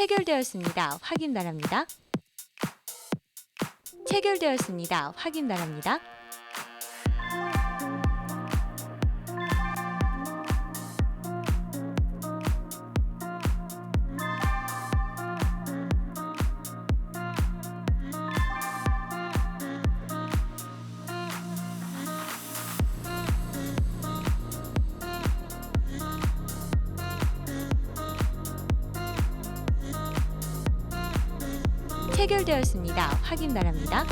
체결되었습니다. 확인 바랍니다. 체결되었습니다. 확인 바랍니다. 체결되었습니다. 확인 바랍니다.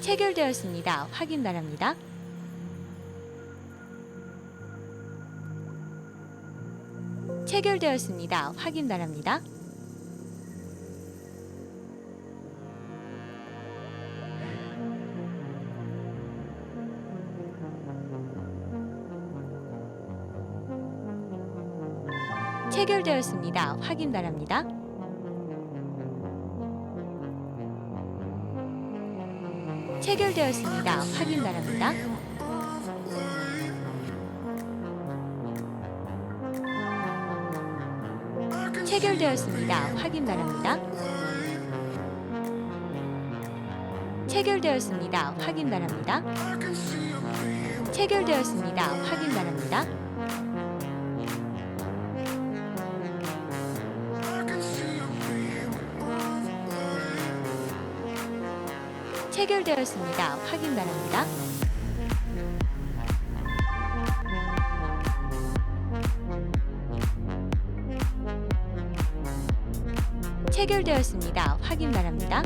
체결되었습니다. 확인 바랍니다. 체결되었습니다. 확인 바랍니다. 체결되었습니다. 확인 바랍니다. 체결되었습니다. 확인 바랍니다. 체결되었습니다. 확인 바랍니다. 체결되었습니다. 확인 바랍니다. 체결되었습니다. 확인 바랍니다. 체결되었습니다. 확인 바랍니다. 체결되었습니다. 확인 바랍니다.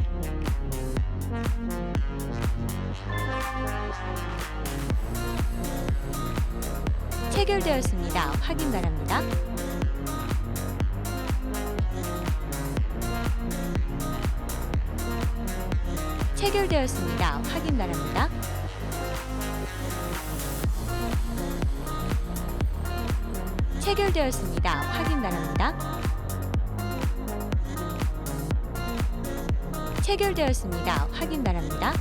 체결되었습니다. 확인 바랍니다. 체결되었습니다. 확인 바랍니다. 체결되었습니다. 확인 바랍니다. 체결되었습니다. 확인 바랍니다.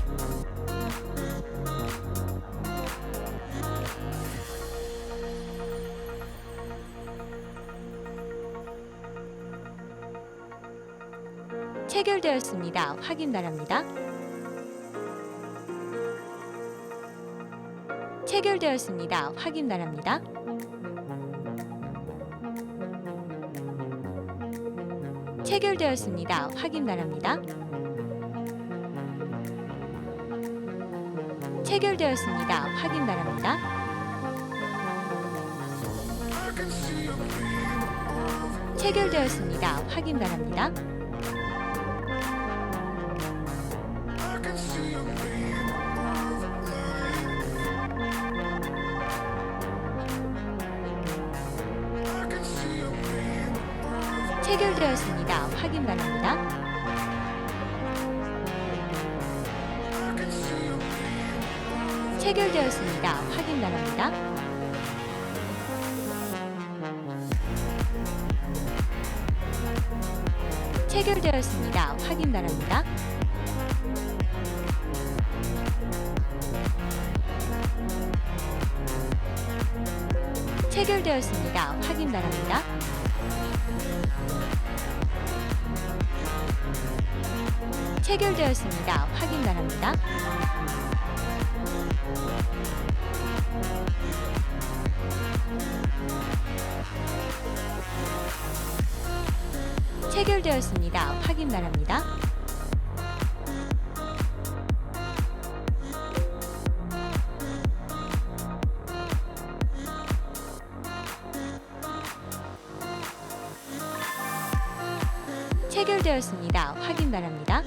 체결되었습니다. 확인 바랍니다. 체결되었습니다. 확인 바랍니다. 체결되었습니다. 확인 바랍니다. 체결되었습니다. 확인 바랍니다. 체결되었습니다. 확인 바랍니다. 체결되었습니다. 확인 바랍니다. 체결되었습니다. 확인 바랍니다. 체결되었습니다. 확인 바랍니다. 체결되었습니다. 확인 바랍니다. 체결되었습니다. 확인 바랍니다. 체결되었습니다. 확인 바랍니다. 체결되었습니다. 확인 바랍니다.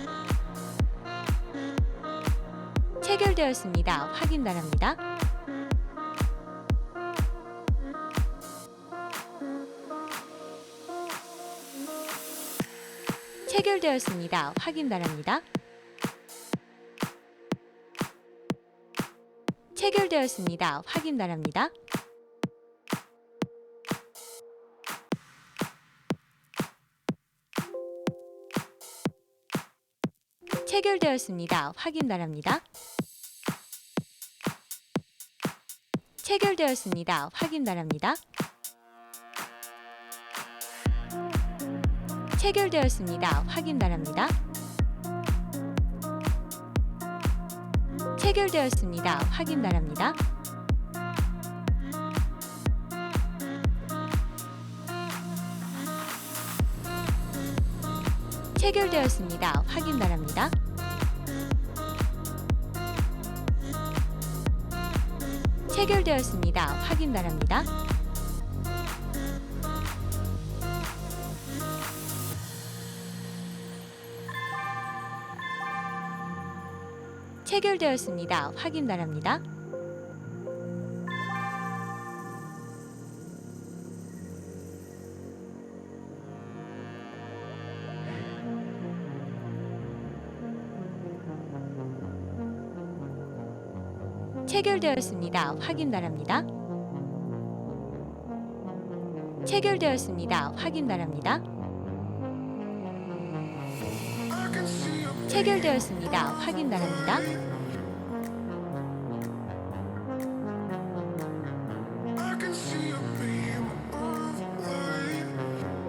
체결되었습니다. 확인 바랍니다. 체결되었습니다. 확인 바랍니다. 체결되었습니다. 확인 바랍니다. 체결되었습니다. 확인 바랍니다. 체결되었습니다. 확인 바랍니다. 체결되었습니다. 확인 바랍니다. 체결되었습니다. 확인 바랍니다. 체결되었습니다. 확인 바랍니다. 체결되었습니다. 확인 바랍니다. 체결되었습니다. 확인 바랍니다. 체결되었습니다. 확인 바랍니다. 체결되었습니다. 확인 바랍니다. 체결되었습니다. 확인 바랍니다.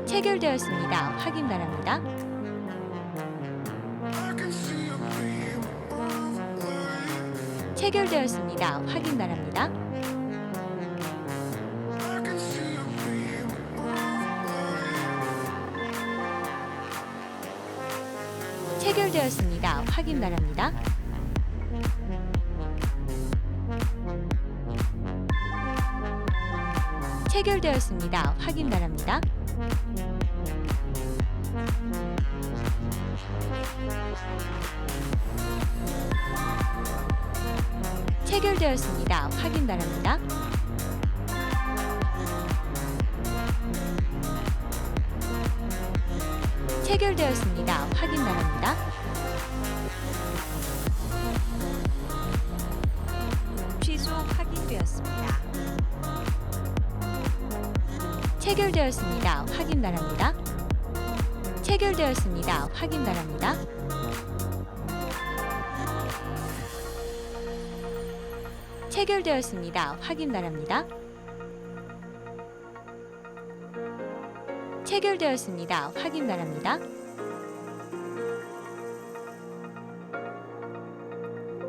체결되었습니다. 확인 바랍니다. 체결되었습니다. 확인 바랍니다. 체결되었습니다. 확인 바랍니다. 체결되었습니다. 확인 바랍니다. 체결되었습니다. 확인 바랍니다. 체결되었습니다. 확인 바랍니다. 취소 확인되었습니다. 체결되었습니다. 확인 바랍니다. 체결되었습니다. 확인 바랍니다. 체결되었습니다. 확인 바랍니다. 체결되었습니다. 확인 바랍니다.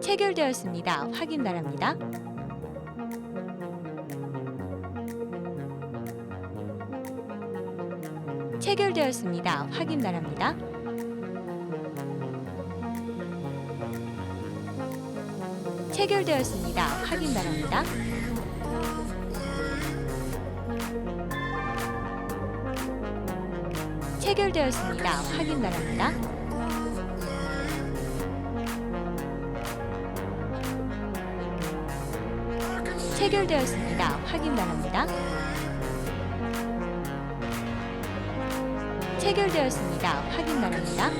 체결되었습니다. 확인 바랍니다. 체결되었습니다. 확인 바랍니다. 체결되었습니다. 확인 바랍니다. 체결되었습니다. 확인 바랍니다. 체결되었습니다. 확인 바랍니다. 체결되었습니다. 확인 바랍니다.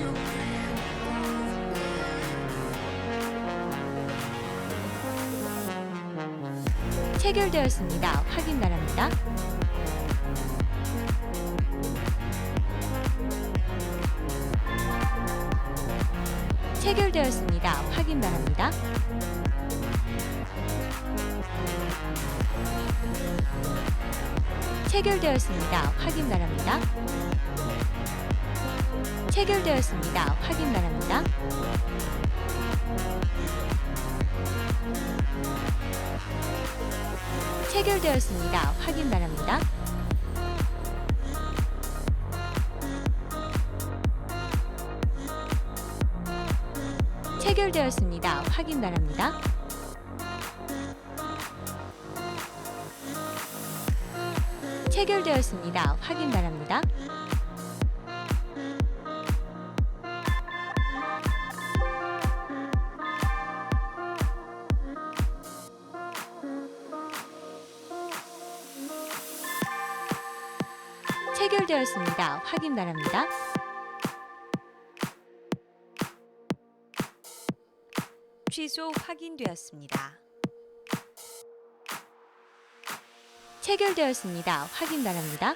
체결되었습니다. 확인 바랍니다. 체결되었습니다. 확인 바랍니다. 체결되었습니다. 확인 바랍니다. 체결되었습니다. 확인 바랍니다. 체결되었습니다. 확인 바랍니다. 체결되었습니다. 확인 바랍니다. 체결되었습니다. 확인 바랍니다. 체결되었습니다. 확인 바랍니다. 취소 확인되었습니다. 체결되었습니다. 확인 바랍니다.